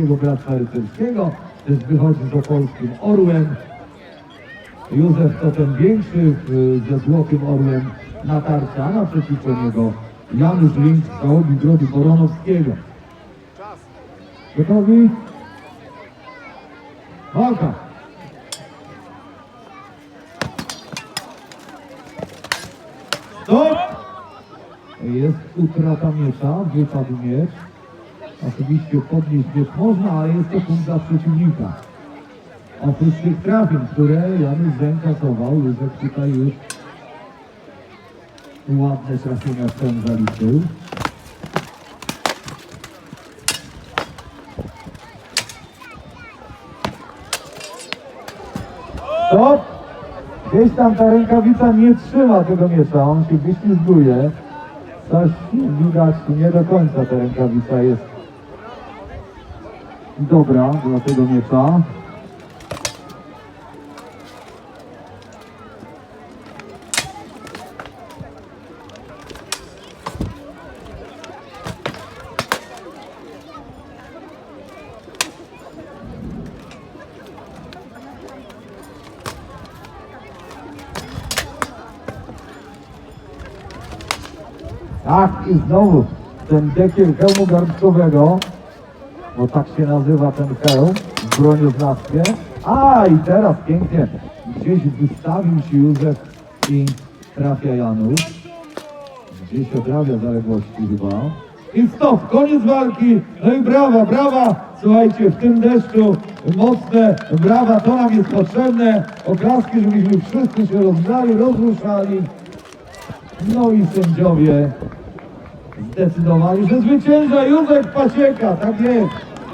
Jego Bractwa Rycerskiego, też wychodzi z opolskim orłem. Józef to ten większy ze złotym orłem na tarczy, a naprzeciwko niego Janusz Link z załogi Grodu Koronowskiego. Gotowi? Walka! Stop! Jest utrata miecza, wypadł miecz. Oczywiście podnieść miecz można, ale jest to punkt dla przeciwnika. Oprócz tych trafień, które Janusz zainkasował, Józef tutaj już ładne trafienia w ten zaliczył. Stop! Gdzieś tam ta rękawica nie trzyma tego miecza, on się wyślizguje. Coś widać, nie do końca ta rękawica jest dobra dla tego miecza. Tak, i znowu ten dekiel hełmu garnkowego, bo tak się nazywa ten hełm w bronioznawstwie. A i teraz pięknie gdzieś wystawił się Józef i trafia Janusz. Gdzieś odrawia zaległości chyba. I stop, koniec walki. No i brawa, brawa. Słuchajcie, w tym deszczu mocne brawa, to nam jest potrzebne. Oklaski, żebyśmy wszyscy się rozgrzali, rozruszali. No i sędziowie zdecydowali, że zwycięża Józef Pasieka, tak jest.